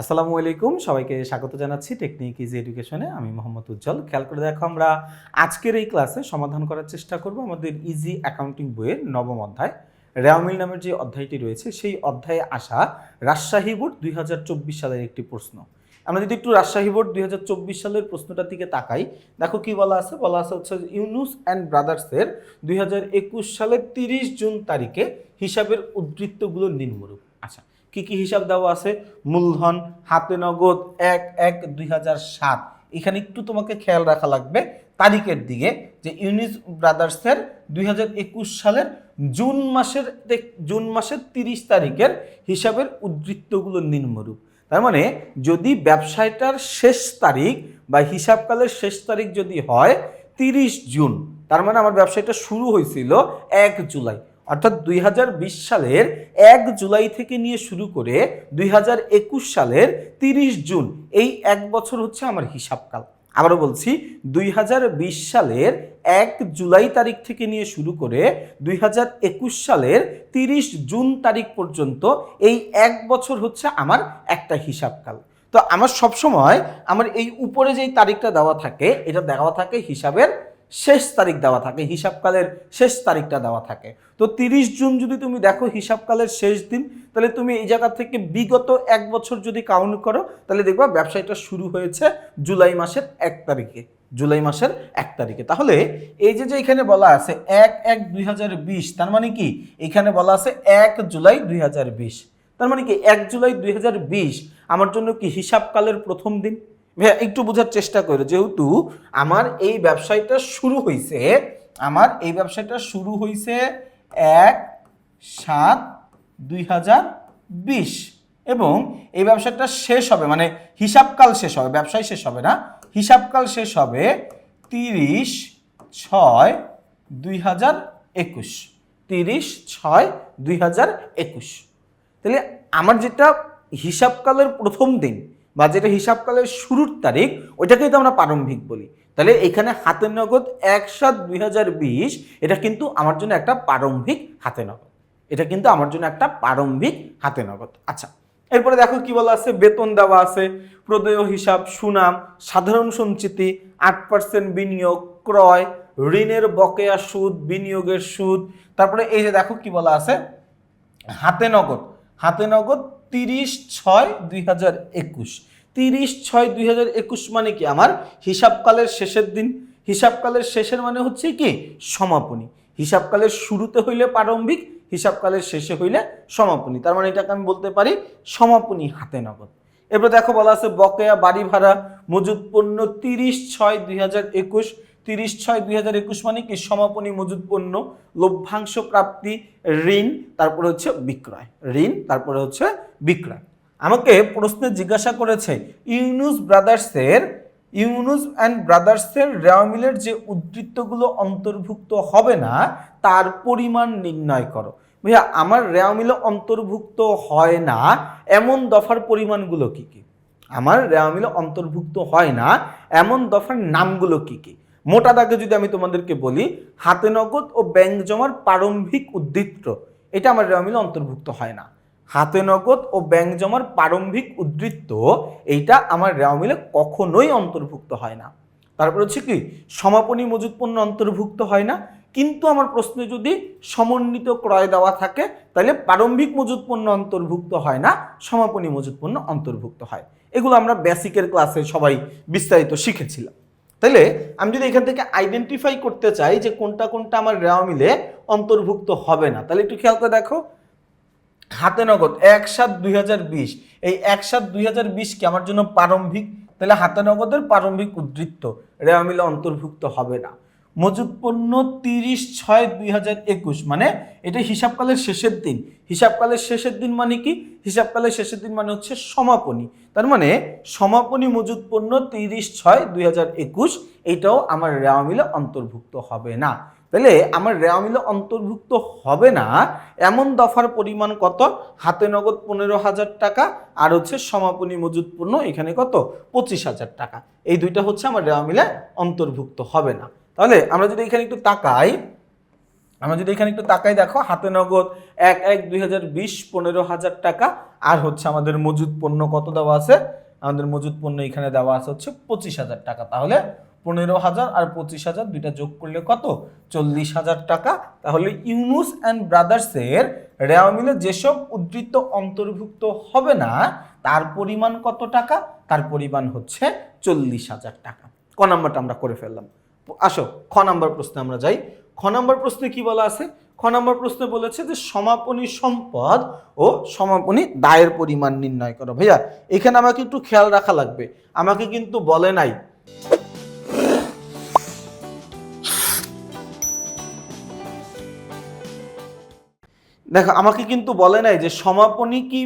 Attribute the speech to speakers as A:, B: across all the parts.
A: আসসালামু আলাইকুম, সবাইকে স্বাগত জানাচ্ছি টেকনিক ইজি এডুকেশনে আমি মোহাম্মদ উজ্জ্বল। খেয়াল করে দেখো, আমরা আজকের এই ক্লাসে সমাধান করার চেষ্টা করব আমাদের ইজি অ্যাকাউন্টিং বইয়ের নবম অধ্যায়। রেওয়ামিল নামের যে অধ্যায়টি রয়েছে, সেই অধ্যায়ে আসা রাজশাহী বোর্ড দুই হাজার চব্বিশ সালের একটি প্রশ্ন। আমরা যদি একটু রাজশাহী বোর্ড দুই হাজার চব্বিশ সালের প্রশ্নটার দিকে তাকাই, দেখো কি বলা আছে? বলা আছে হচ্ছে ইউনুস অ্যান্ড ব্রাদার্সের দুই হাজার একুশ সালের তিরিশ জুন তারিখে হিসাবের উদ্ধৃত্তগুলো নিম্নরূপ। আচ্ছা কি কি হিসাব দেওয়া আছে? মূলধন, হাতে নগদ, এক এক, দুই সাত। এখানে একটু তোমাকে খেয়াল রাখা লাগবে তারিখের দিকে, যে ইউনিস ব্রাদার্সের দুই হাজার একুশ সালের জুন মাসের জুন মাসের তিরিশ তারিখের হিসাবের উদ্বৃত্তগুলো নিম্নরূপ। তার মানে যদি ব্যবসায়টার শেষ তারিখ বা হিসাবকালের শেষ তারিখ যদি হয়, তিরিশ জুন, তার মানে আমার ব্যবসায়টা শুরু হয়েছিল এক জুলাই। অর্থাৎ দুই হাজার বিশ সালের এক জুলাই থেকে নিয়ে শুরু করে দুই হাজার একুশ সালের তিরিশ জুন, এই এক বছর হচ্ছে আমার হিসাবকাল। আবারও বলছি, দুই হাজার বিশ সালের এক জুলাই তারিখ থেকে নিয়ে শুরু করে দুই হাজার একুশ সালের তিরিশ জুন তারিখ পর্যন্ত এই এক বছর হচ্ছে আমার একটা হিসাবকাল। তো আমার সবসময় আমার এই উপরে যেই তারিখটা দেওয়া থাকে, এটা দেওয়া থাকে হিসাবের শেষ তারিখ দেওয়া থাকে, হিসাবকালের শেষ তারিখটা দেওয়া থাকে। তো তিরিশ জুন যদি তুমি দেখো হিসাবকালের শেষ দিন, তাহলে তুমি এই জায়গা থেকে বিগত এক বছর যদি কাউন্ট করো, তাহলে দেখবা ব্যবসায়টা শুরু হয়েছে জুলাই মাসের এক তারিখে, জুলাই মাসের এক তারিখে। তাহলে এই যে যে এখানে বলা আছে এক এক দুই তার মানে কি? এখানে বলা আছে এক জুলাই দুই হাজার বিশ। তার মানে কি? এক জুলাই দুই হাজার বিশ, আমার জন্য কি হিসাবকালের প্রথম দিন? ভাইয়া, একটু বোঝার চেষ্টা করো, যেহেতু আমার এই ব্যবসায়টা শুরু হয়েছে আমার এই ব্যবসায়টা শুরু হয়েছে এক সাত দুই হাজার বিশ এবং এই ব্যবসাটা শেষ হবে মানে হিসাবকাল শেষ হবে, ব্যবসায় শেষ হবে না, হিসাবকাল শেষ হবে তিরিশ ছয় দুই হাজার একুশ, তিরিশ ছয় দুই হাজার একুশ। তাহলে আমার যেটা হিসাবকালের প্রথম দিন বা যেটা হিসাবকালের শুরুর তারিখ, ওইটাকেই তো আমরা প্রারম্ভিক বলি। তাহলে এখানে হাতে নগদ এক সাত দুই এটা কিন্তু আমার জন্য একটা প্রারম্ভিক হাতে নগদ। এটা কিন্তু আমার জন্য একটা প্রারম্ভিক হাতে নগদ। আচ্ছা এরপরে দেখো কি বলা আছে? বেতন দেওয়া আছে, প্রদেয় হিসাব, সুনাম, সাধারণ সঞ্চিতি, আট পার্সেন্ট বিনিয়োগ, ক্রয়, ঋণের বকেয়া সুদ, বিনিয়োগের সুদ। তারপরে এই যে দেখো কি বলা আছে? হাতে নগদ। হাতে নগদ তিরিশ ছয় দুই হাজার একুশ। তিরিশ ছয় দুই হাজার একুশ মানে কি? আমার হিসাবকালের শেষের দিন। হিসাবকালের শেষের মানে হচ্ছে কি? সমাপনী। হিসাবকালের শুরুতে হইলে প্রারম্ভিক, হিসাবকালের শেষে হইলে সমাপনী। তার মানে এটাকে আমি বলতে পারি সমাপনী হাতে নগদ। এরপর দেখো বলা আছে, বকেয়া বাড়ি ভাড়া মজুদ পণ্য তিরিশ ছয় দুই হাজার একুশ। তিরিশ ছয় দুই হাজার একুশ মানে কি? সমাপনী মজুদ পণ্য, লভ্যাংশ প্রাপ্তি, ঋণ, তারপরে হচ্ছে বিক্রয়। ঋণ, তারপরে হচ্ছে বিক্রয় আমাকে প্রশ্নে জিজ্ঞাসা করেছে, ইউনুস ব্রাদার্সের, ইউনুস অ্যান্ড ব্রাদার্সের রেওয়ামিলের যে উদ্ধৃত্তগুলো অন্তর্ভুক্ত হবে না, তার পরিমাণ নির্ণয় করো। ভাইয়া, আমার রেওয়ামিলে অন্তর্ভুক্ত হয় না, এমন দফার পরিমাণগুলো কি কি? আমার রেওয়ামিলে অন্তর্ভুক্ত হয় না, এমন দফার নামগুলো কি কি? মোটা দাগে যদি আমি তোমাদেরকে বলি, হাতে নগদ ও ব্যাংক জমার প্রারম্ভিক উদ্ধৃত্ত, এটা আমার রেওয়ামিলে অন্তর্ভুক্ত হয় না। হাতে নগদ ও ব্যাংক জমার প্রারম্ভিক উদ্বৃত্ত এইটা আমার রেওয়ামিলে কখনোই অন্তর্ভুক্ত হয় না। তারপর হচ্ছে কি, সমাপনী মজুদ পণ্য অন্তর্ভুক্ত হয় না, কিন্তু আমার প্রশ্নে যদি সমন্বিত ক্রয় দেওয়া থাকে, তাহলে প্রারম্ভিক মজুদ পণ্য অন্তর্ভুক্ত হয় না, সমাপনী মজুদ পণ্য অন্তর্ভুক্ত হয়। এগুলো আমরা বেসিকের ক্লাসে সবাই বিস্তারিত শিখেছিলাম। তাহলে আমি যদি এখান থেকে আইডেন্টিফাই করতে চাই যে কোনটা কোনটা আমার রেওয়া মিলে অন্তর্ভুক্ত হবে না, তাহলে একটু খেয়াল করে দেখো। হাতে নগদ এক সাত দুই হাজার বিশ। এই এক সাত দুই হাজার বিশ কি আমার জন্য প্রারম্ভিক? তাহলে হাতে নগদের প্রারম্ভিক উদ্ধৃত্ত। রেওয়া মিলে অন্তর্ভুক্ত হবে না। মজুদ পণ্য তিরিশ ছয় দুই হাজার একুশ। মানে এটা হিসাবকালের শেষের দিন। হিসাবকালের শেষের দিন মানে কি? হিসাবকালের শেষের দিন মানে হচ্ছে সমাপনী। তার মানে সমাপনী মজুদ পণ্য তিরিশ ছয় দুই হাজার একুশ। এইটাও আমার রেওয়া মিলে অন্তর্ভুক্ত হবে না। তাহলে আমার রেওয়া মিলে অন্তর্ভুক্ত হবে না। এমন দফার পরিমাণ কত? হাতে নগদ পনেরো হাজার টাকা আর হচ্ছে সমাপনী মজুদ পণ্য এখানে কত? পঁচিশ হাজার টাকা। এই দুইটা হচ্ছে আমার রেওয়া মিলে অন্তর্ভুক্ত হবে না। তাহলে আমরা যদি এখানে একটু তাকাই, আমরা যদি এখানে একটু তাকাই দেখো, হাতে নগদ এক এক দুই হাজার বিশ পনেরো হাজার টাকা আর হচ্ছে আমাদের মজুদ পণ্য কত দেওয়া আছে? আমাদের মজুদ পণ্য এখানে দেওয়া আছে হচ্ছে পঁচিশ হাজার টাকা। তাহলে পনেরো হাজার আর পঁচিশ হাজার, দুইটা যোগ করলে কত? চল্লিশ হাজার টাকা। তাহলে ইউনুস অ্যান্ড ব্রাদার্সের রেওয়া মিলে যেসব উদ্ধৃত অন্তর্ভুক্ত হবে না, তার পরিমাণ কত টাকা? তার পরিমাণ হচ্ছে চল্লিশ হাজার টাকা। ক নাম্বারটা আমরা করে ফেললাম। আসো, খ নাম্বার প্রশ্নে আমরা যাই। খ নাম্বার প্রশ্নে কি বলা আছে? খ নাম্বার প্রশ্নে বলেছে যে সমাপনী সম্পদ ও সমাপনী দায়ের পরিমাণ নির্ণয় করো। ভাইয়া, এখানে আমাকে একটু খেয়াল রাখা লাগবে। আমাকে কিন্তু বলে নাই। দেখো, আমাকে কিন্তু বলে নাই যে সমাপনী কি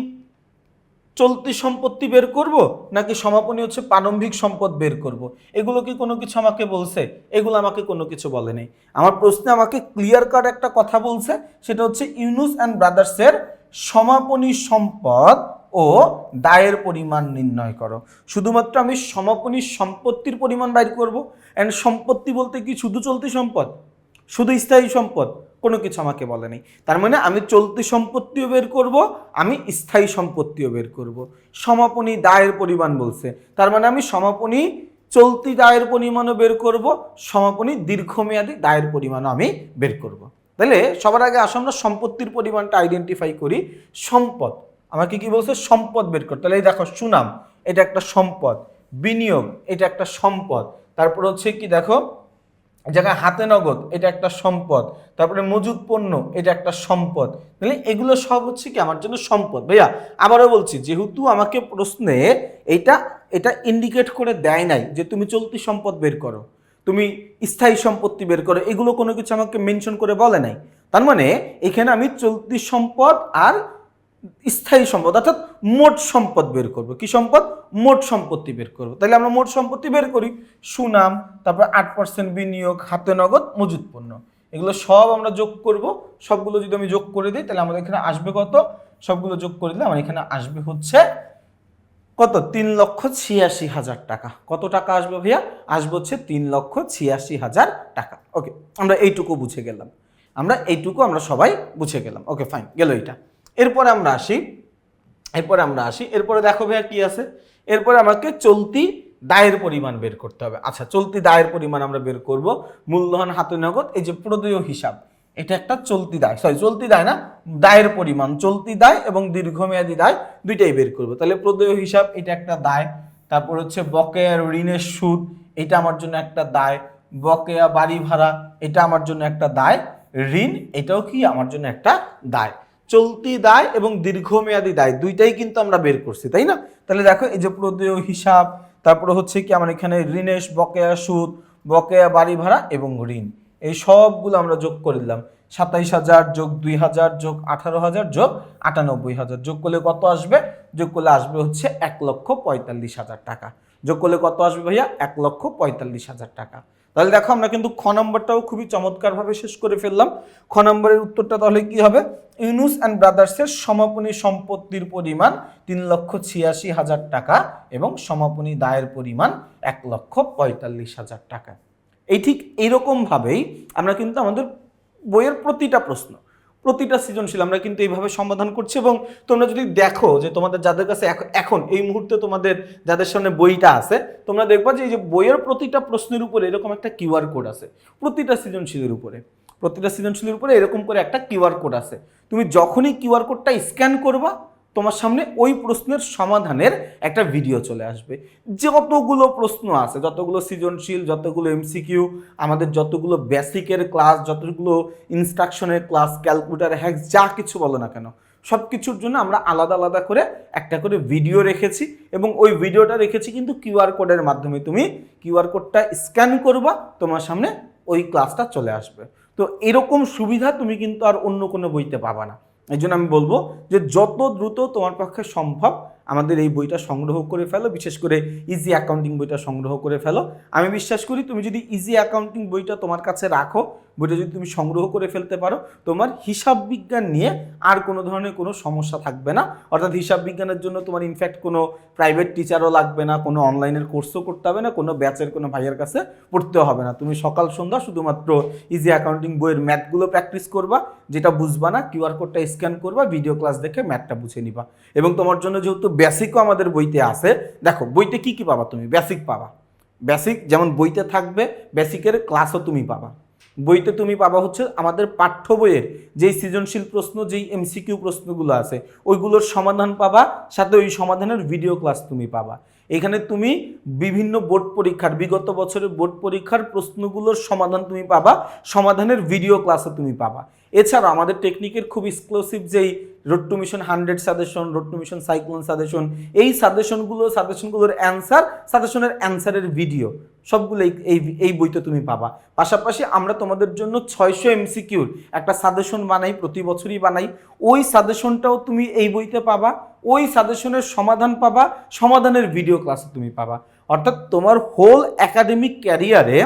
A: চলতি সম্পত্তি বের করব, নাকি সমাপনী হচ্ছে প্রারম্ভিক সম্পদ বের করব? এগুলো কি কোনো কিছু আমাকে বলছে? এগুলো আমাকে কোনো কিছু বলে নেই। আমার প্রশ্নে আমাকে ক্লিয়ার কাট একটা কথা বলছে, সেটা হচ্ছে ইউনুস অ্যান্ড ব্রাদার্সের সমাপনী সম্পদ ও দায়ের পরিমাণ নির্ণয় করো। শুধুমাত্র আমি সমাপনী সম্পত্তির পরিমাণ বাইর করব অ্যান্ড সম্পত্তি বলতে কি শুধু চলতি সম্পদ? শুধু স্থায়ী সম্পদ? কোনো কিছু আমাকে বলে নেই। তার মানে আমি চলতি সম্পত্তিও বের করব, আমি স্থায়ী সম্পত্তিও বের করব। সমাপনী দায়ের পরিমাণ বলছে। তার মানে আমি সমাপনী, চলতি দায়ের পরিমাণও বের করব, সমাপনী দীর্ঘমেয়াদী দায়ের পরিমাণও আমি বের করব। তাহলে সবার আগে আসো আমরা সম্পত্তির পরিমাণটা আইডেন্টিফাই করি। সম্পদ, আমাকে কি বলছে? সম্পদ বের করতে। তাহলে এই দেখো সুনাম, এটা একটা সম্পদ। বিনিয়োগ, এটা একটা সম্পদ। তারপর হচ্ছে কি দেখো? জায়গায় হাতে নগদ, এটা একটা সম্পদ। তারপরে মজুদ পণ্য, এটা একটা সম্পদ। তাহলে এগুলো সব হচ্ছে কি আমার জন্য সম্পদ। ভাইয়া, আবারও বলছি, যেহেতু আমাকে প্রশ্নে এটা এটা ইন্ডিকেট করে দেয় নাই যে তুমি চলতি সম্পদ বের করো, তুমি স্থায়ী সম্পত্তি বের করো, এগুলো কোনো কিছু আমাকে মেনশন করে বলে নাই। তার মানে এখানে আমি চলতি সম্পদ আর স্থায়ী সম্পদ, অর্থাৎ মোট সম্পদ বের করব। কি সম্পদ? মোট সম্পত্তি বের করব। তাহলে আমরা মোট সম্পত্তি বের করি। সুনাম, তারপর আট পার্সেন্ট বিনিয়োগ, হাতে নগদ, মজুত পণ্য। এগুলো সব আমরা যোগ করব। সবগুলো যদি আমি যোগ করে দিই, তাহলে আমাদের এখানে আসবে কত? সবগুলো যোগ করে দিলে আমার এখানে আসবে হচ্ছে কত? তিন লক্ষ ছিয়াশি হাজার টাকা। কত টাকা আসবে ভাইয়া? আসবে হচ্ছে তিন লক্ষ ছিয়াশি হাজার টাকা। ওকে, আমরা এইটুকু বুঝে গেলাম। আমরা এইটুকু আমরা সবাই বুঝে গেলাম। ওকে ফাইন গেল এটা এরপরে আমরা আসি, এরপরে আমরা আসি, এরপরে দেখো ভাইয়া কি আছে? এরপরে আমাকে চলতি দায়ের পরিমাণ বের করতে হবে। আচ্ছা চলতি দায়ের পরিমাণ আমরা বের করব মূলধন, হাতে নগদ, এই যে প্রদেয় হিসাব। এটা একটা চলতি দায় সরি চলতি দায় না, দায়ের পরিমাণ, চলতি দায় এবং দীর্ঘমেয়াদী দায় দুইটাই বের করব। তাহলে প্রদেয় হিসাব, এটা একটা দায়, তারপর হচ্ছে বকেয়া ঋণের সুদ, এটা আমার জন্য একটা দায়, বকেয়া বাড়ি ভাড়া, এটা আমার জন্য একটা দায়, ঋণ, এটাও কি আমার জন্য একটা দায়। চলতি দায় এবং দীর্ঘমেয়াদী দায়, দুইটাই কিন্তু আমরা বের করছি, তাই না? তাহলে দেখো, এই যে প্রদেয় হিসাব, তারপরে হচ্ছে কি, আমার এখানে ঋণের বকেয়া সুদ, বকেয়া বাড়ি ভাড়া এবং ঋণ। এই সবগুলো আমরা যোগ করে দিলাম। সাতাইশ হাজার যোগ দুই হাজার যোগ আঠারো হাজার যোগ আটানব্বই হাজার। যোগ করলে কত আসবে? যোগ করলে আসবে হচ্ছে এক লক্ষ পঁয়তাল্লিশ হাজার টাকা। যোগ করলে কত আসবে ভাইয়া? এক লক্ষ পঁয়তাল্লিশ হাজার টাকা। তাহলে দেখো আমরা কিন্তু খ নম্বরটাও খুবই চমৎকারভাবে শেষ করে ফেললাম। খ নম্বরের উত্তরটা তাহলে কি হবে? ইউনুস অ্যান্ড ব্রাদার্সের সমাপনী সম্পত্তির পরিমাণ তিন লক্ষ ছিয়াশি হাজার টাকা এবং সমাপনী দায়ের পরিমাণ এক লক্ষ পঁয়তাল্লিশ হাজার টাকা। এই ঠিক এইরকমভাবেই আমরা কিন্তু আমাদের বইয়ের প্রতিটা প্রশ্ন প্রতিটা সৃজনশীল আমরা কিন্তু এইভাবে সমাধান করছি এবং তোমরা যদি দেখো যে তোমাদের যাদের কাছে এখ- এখন, এই মুহূর্তে তোমাদের যাদের সামনে বইটা আছে, তোমরা দেখবা যে এই যে বইয়ের প্রতিটা প্রশ্নের উপরে এরকম একটা কিউআর কোড আছে, প্রতিটা সৃজনশীলের উপরে। প্রতিটা সৃজনশীলের উপরে এরকম করে একটা কিউআর কোড আছে। তুমি যখনই কিউআর কোডটা স্ক্যান করবা তোমার সামনে ওই প্রশ্নের সমাধানের একটা ভিডিও চলে আসবে। যতগুলো প্রশ্ন আছে, যতগুলো সৃজনশীল, যতগুলো এমসিকিউ আমাদের যতগুলো বেসিকের ক্লাস যতগুলো ইনস্ট্রাকশনের ক্লাস ক্যালকুলেটার হ্যাক্স যা কিছু বলো না কেন সব কিছুর জন্য আমরা আলাদা আলাদা করে একটা করে ভিডিও রেখেছি এবং ওই ভিডিওটা রেখেছি কিন্তু কিউআর কোডের মাধ্যমে। তুমি কিউআর কোডটা স্ক্যান করবা, তোমার সামনে ওই ক্লাসটা চলে আসবে। তো এরকম সুবিধা তুমি কিন্তু আর অন্য কোনো বইতে পাবা না। এই জন্য আমি বলব যে যত দ্রুত তোমার পক্ষে সম্ভব আমাদের এই বইটা সংগ্রহ করে ফেলো, বিশেষ করে ইজি অ্যাকাউন্টিং বইটা সংগ্রহ করে ফেলো। আমি বিশ্বাস করি তুমি যদি ইজি অ্যাকাউন্টিং বইটা তোমার কাছে রাখো, বইটা যদি তুমি সংগ্রহ করে ফেলতে পারো, তোমার হিসাব বিজ্ঞান নিয়ে আর কোনো ধরনের কোনো সমস্যা থাকবে না। অর্থাৎ হিসাব বিজ্ঞানের জন্য তোমার ইনফ্যাক্ট কোনো প্রাইভেট টিচারও লাগবে না, কোনো অনলাইনের কোর্সও করতে হবে না, কোনো ব্যাচের কোনো ভাইয়ের কাছে পড়তে হবে না। তুমি সকাল, সন্ধ্যা শুধুমাত্র ইজি অ্যাকাউন্টিং বইয়ের ম্যাথগুলো প্র্যাকটিস করবা, যেটা বুঝবা না কিউআর কোডটা স্ক্যান করবা ভিডিও ক্লাস দেখে ম্যাথটা বুঝে নিবা। এবং তোমার জন্য যেহেতু বেসিকও আমাদের বইতে আছে। দেখো, বইতে কি কি পাবা তুমি? বেসিক পাবা। বেসিক যেমন বইতে থাকবে বেসিকের ক্লাসও তুমি পাবা। বইতে তুমি পাবা হচ্ছে আমাদের পাঠ্য বইয়ের যেই সৃজনশীল প্রশ্ন, যেই এমসিকিউ প্রশ্নগুলো আছে, ওইগুলোর সমাধান পাবা, সাথে ওই সমাধানের ভিডিও ক্লাস তুমি পাবা। এখানে তুমি বিভিন্ন বোর্ড পরীক্ষার, বিগত বছরের বোর্ড পরীক্ষার প্রশ্নগুলোর সমাধান তুমি পাবা, সমাধানের ভিডিও ক্লাসও তুমি পাবা। এছাড়া আমাদের টেকনিকের খুব এক্সক্লুসিভ যেই road to mission hundred suggestion road to mission cyclone suggestion এই সাজেশনগুলো সাজেশনগুলোর অ্যান্সার সাজেশনের অ্যান্সারের ভিডিও সবগুলো এই এই বইতে তুমি পাবা। পাশাপাশি আমরা তোমাদের জন্য ছয়শো এমসিকিউর একটা সাজেশন বানাই, প্রতি বছরই বানাই। ওই সাজেশনটাও তুমি এই বইতে পাবা, ওই সাজেশনের সমাধান পাবা, সমাধানের ভিডিও ক্লাসে তুমি পাবা। অর্থাৎ তোমার হোল একাডেমিক ক্যারিয়ারে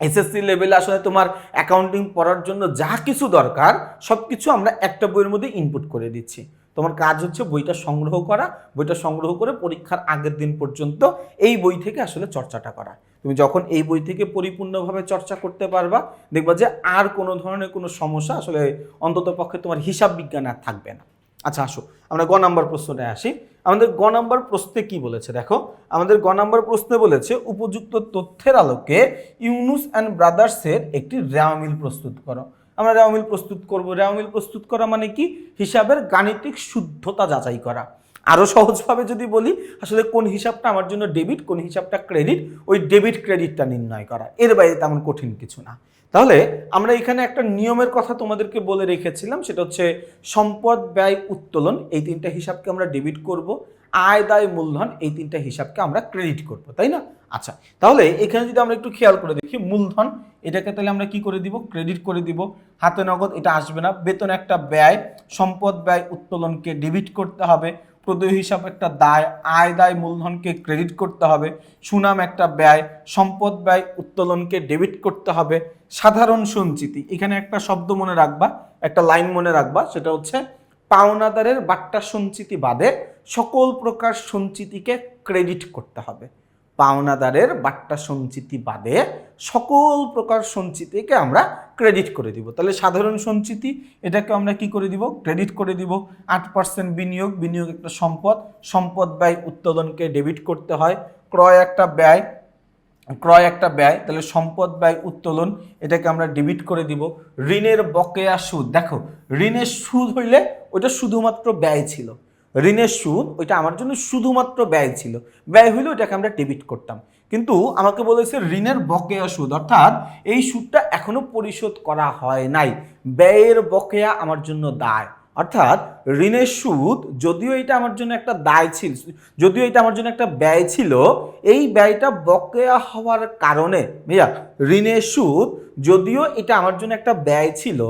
A: এসএসসি লেভেলে আসলে তোমার অ্যাকাউন্টিং পড়ার জন্য যা কিছু দরকার সব কিছু আমরা একটা বইয়ের মধ্যে ইনপুট করে দিচ্ছি। তোমার কাজ হচ্ছে বইটা সংগ্রহ করা, বইটা সংগ্রহ করে পরীক্ষার আগের দিন পর্যন্ত এই বই থেকে আসলে চর্চাটা করা। তুমি যখন এই বই থেকে পরিপূর্ণভাবে চর্চা করতে পারবা, দেখবা যে আর কোনো ধরনের কোনো সমস্যা আসলে অন্তত পক্ষে তোমার হিসাব বিজ্ঞান আর থাকবে না। আচ্ছা আসো। আমরা গ নাম্বার প্রশ্নটায় আসি। আমাদের গ নাম্বার প্রশ্নে কি বলেছে? দেখো, আমাদের গ নাম্বার প্রশ্নে বলেছে, উপযুক্ত তথ্যের আলোকে ইউনুস অ্যান্ড ব্রাদার্সের একটি রেওয়ামিল প্রস্তুত করো। আমরা রেওয়ামিল প্রস্তুত করব। রেওয়ামিল প্রস্তুত করা মানে কি? হিসাবের গাণিতিক শুদ্ধতা যাচাই করা। আরও সহজভাবে যদি বলি, আসলে কোন হিসাবটা আমার জন্য ডেবিট, কোন হিসাবটা ক্রেডিট, ওই ডেবিট ক্রেডিটটা নির্ণয় করা। এর বাইরে তেমন কঠিন কিছু না। তাহলে আমরা এখানে একটা নিয়মের কথা তোমাদেরকে বলে রেখেছিলাম, সেটা হচ্ছে সম্পদ, ব্যয়, উত্তোলন, এই তিনটা হিসাবকে আমরা ডেবিট করব, আয়, দায়, মূলধন, এই তিনটা হিসাবকে আমরা ক্রেডিট করব, তাই না? আচ্ছা তাহলে এখানে যদি আমরা একটু খেয়াল করে দেখি, মূলধন, এটাকে তাহলে আমরা কি করে দিব? ক্রেডিট করে দিব। হাতে নগদ, এটা আসবে না। বেতন একটা ব্যয়, সম্পদ, ব্যয়, উত্তোলনকে ডেবিট করতে হবে। প্রদেয় হিসাব একটা দায়, আয়, দায় মূলধনকে ক্রেডিট করতে হবে, সুনাম একটা ব্যয়, সম্পদ ব্যয় উত্তোলনকে ডেবিট করতে হবে। সাধারণ সঞ্চিতি, এখানে একটা শব্দ মনে রাখবা, একটা লাইন মনে রাখবা, সেটা হচ্ছে পাওনাদারের বাট্টা সঞ্চিতি বাদে সকল প্রকার সঞ্চিতিকে ক্রেডিট করতে হবে। পাওনাদারের বাট্টা সঞ্চিতি বাদে সকল প্রকার সঞ্চিতিকে আমরা ক্রেডিট করে দিব। তাহলে সাধারণ সঞ্চিতি, এটাকে আমরা কি করে দিব? ক্রেডিট করে দিব। আট পার্সেন্ট বিনিয়োগ বিনিয়োগ একটা সম্পদ। সম্পদ ব্যয় উৎপাদনকে ডেবিট করতে হয়। ক্রয় একটা ব্যয়, ক্রয় একটা ব্যয়, তাহলে সম্পদ ব্যয় উত্তোলন, এটাকে আমরা ডেবিট করে দিব। ঋণের বকেয়া সুদ, দেখো, ঋণের সুদ হইলে ওটা শুধুমাত্র ব্যয় ছিল। ঋণের সুদ, ওইটা আমার জন্য শুধুমাত্র ব্যয় ছিল। ব্যয় হইলে ওইটাকে আমরা ডেবিট করতাম। কিন্তু আমাকে বলেছে ঋণের বকেয়া সুদ, অর্থাৎ এই সুদটা এখনও পরিশোধ করা হয় নাই। ব্যয়ের বকেয়া আমার জন্য দায়। অর্থাৎ ঋণের সুদ যদিও এটা আমার জন্য একটা দায় ছিল, যদিও এটা আমার জন্য একটা ব্যয় ছিল, এই ব্যয়টা বকেয়া হওয়ার কারণে, ভাইয়া, ঋণের সুদ যদিও এটা আমার জন্য একটা ব্যয় ছিল,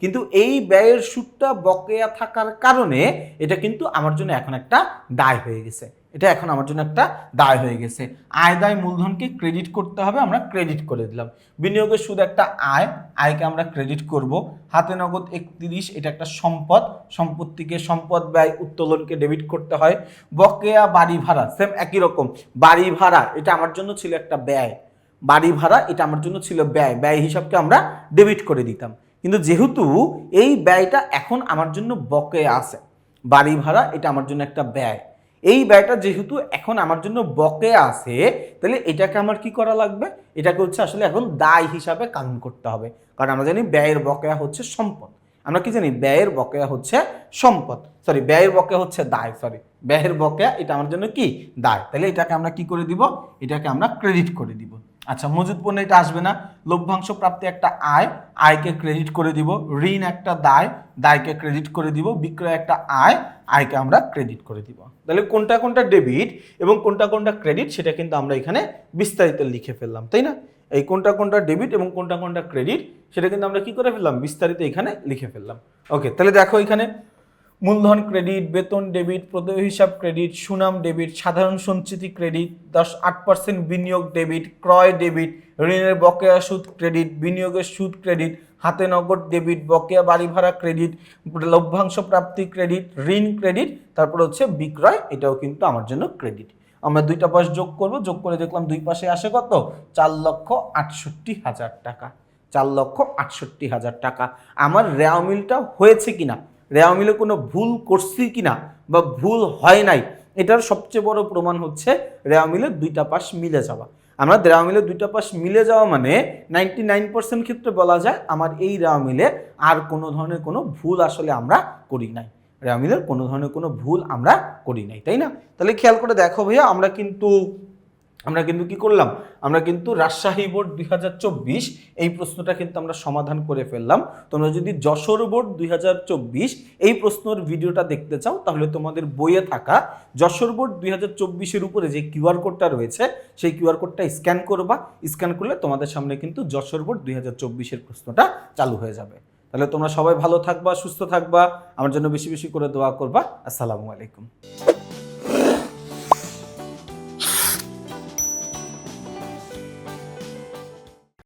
A: কিন্তু এই ব্যয়ের সুদটা বকেয়া থাকার কারণে এটা কিন্তু আমার জন্য এখন একটা দায় হয়ে গেছে। এটা এখন আমার জন্য একটা দায় হয়ে গেছে। আয় দায় মূলধনকে ক্রেডিট করতে হবে, আমরা ক্রেডিট করে দিলাম। বিনিয়োগের সুদ একটা আয়, আয়কে আমরা ক্রেডিট করব। হাতে নগদ একত্রিশ, এটা একটা সম্পদ। সম্পত্তিকে সম্পদ ব্যয় উত্তোলনকে ডেবিট করতে হয়। বকেয়া বাড়ি ভাড়া সেম একই রকম। বাড়ি ভাড়া, এটা আমার জন্য ছিল একটা ব্যয়। বাড়ি ভাড়া, এটা আমার জন্য ছিল ব্যয়। ব্যয় হিসাবকে আমরা ডেবিট করে দিতাম। কিন্তু যেহেতু এই ব্যয়টা এখন আমার জন্য বকেয়া আছে, বাড়ি ভাড়া, এটা আমার জন্য একটা ব্যয়। এই ব্যয়টা যেহেতু এখন আমার জন্য বকে আছে, তাহলে এটাকে আমার কি করা লাগবে? এটাকে হচ্ছে আসলে এখন দায় হিসাবে কাউন্ট করতে হবে। কারণ আমরা জানি ব্যয়ের বকেয়া হচ্ছে সম্পদ। আমরা কি জানি? ব্যয়ের বকেয়া হচ্ছে সম্পদ। সরি ব্যয়ের বকেয়া হচ্ছে দায় সরি ব্যয়ের বকেয়া, এটা আমার জন্য কি? দায়। তাহলে এটাকে আমরা কি করে দিব? এটাকে আমরা ক্রেডিট করে দিব। আচ্ছা মজুদ পণ্য এটা আসবে না। লভ্যাংশ প্রাপ্তি একটা আয়, আয়কে ক্রেডিট করে দিব। ঋণ একটা দায়, দায়কে ক্রেডিট করে দিব। বিক্রয় একটা আয়, আয়কে আমরা ক্রেডিট করে দিব। তাহলে কোনটা কোনটা ডেবিট এবং কোনটা কোনটা ক্রেডিট সেটা কিন্তু আমরা এখানে বিস্তারিত লিখে ফেললাম, তাই না? এই কোনটা কোনটা ডেবিট এবং কোনটা কোনটা ক্রেডিট সেটা কিন্তু আমরা কি করে ফেললাম? বিস্তারিত এখানে লিখে ফেললাম। ওকে তাহলে দেখো এখানে মূলধন ক্রেডিট, বেতন ডেবিট, প্রদেয় হিসাব ক্রেডিট, সুনাম ডেবিট, সাধারণ সঞ্চিতি ক্রেডিট, দশ আট পার্সেন্ট বিনিয়োগ ডেবিট, ক্রয় ডেবিট, ঋণের বকেয়া সুদ ক্রেডিট, বিনিয়োগের সুদ ক্রেডিট, হাতে নগদ ডেবিট, বকেয়া বাড়ি ভাড়া ক্রেডিট, লভ্যাংশ প্রাপ্তি ক্রেডিট, ঋণ ক্রেডিট, তারপর হচ্ছে বিক্রয়, এটাও কিন্তু আমার জন্য ক্রেডিট। আমরা দুইটা পাশ যোগ করব, যোগ করে দেখলাম দুই পাশে আসে কত? চার লক্ষ আটষট্টি হাজার টাকা। চার লক্ষ আটষট্টি হাজার টাকা। আমার রেওয়া মিলটা হয়েছে কিনা? রেওয়া মিলে কোনো ভুল করছি কি না বা ভুল হয় নাই, এটার সবচেয়ে বড় প্রমাণ হচ্ছে রেওয়া মিলের দুইটা পাশ মিলে যাওয়া। আমরা রেওয়া মিলের দুইটা পাশ মিলে যাওয়া মানে নাইনটি নাইন পার্সেন্ট ক্ষেত্রে বলা যায় আমার এই রেওয়া মিলে আর কোনো ধরনের কোনো ভুল আসলে আমরা করি নাই। রেওয়া মিলের কোনো ধরনের কোনো ভুল আমরা করি নাই, তাই না? তাহলে খেয়াল করে দেখো ভাইয়া, আমরা কিন্তু আমরা কিন্তু কি করলাম? আমরা কিন্তু রাজশাহী বোর্ড দুই হাজার চব্বিশ এই প্রশ্নটা কিন্তু আমরা সমাধান করে ফেললাম। তোমরা যদি যশোর বোর্ড দুই হাজার চব্বিশ এই প্রশ্নর ভিডিওটা দেখতে চাও, তাহলে তোমাদের বইয়ে থাকা যশোর বোর্ড দুই হাজার উপরে যে কিউআর কোডটা রয়েছে, সেই কিউআর কোডটা স্ক্যান করবা। স্ক্যান করলে তোমাদের সামনে কিন্তু যশোর বোর্ড দুই হাজার প্রশ্নটা চালু হয়ে যাবে। তাহলে তোমরা সবাই ভালো থাকবা, সুস্থ থাকবা। আমার জন্য বেশি বেশি করে দোয়া করবা। আসসালামু আলাইকুম।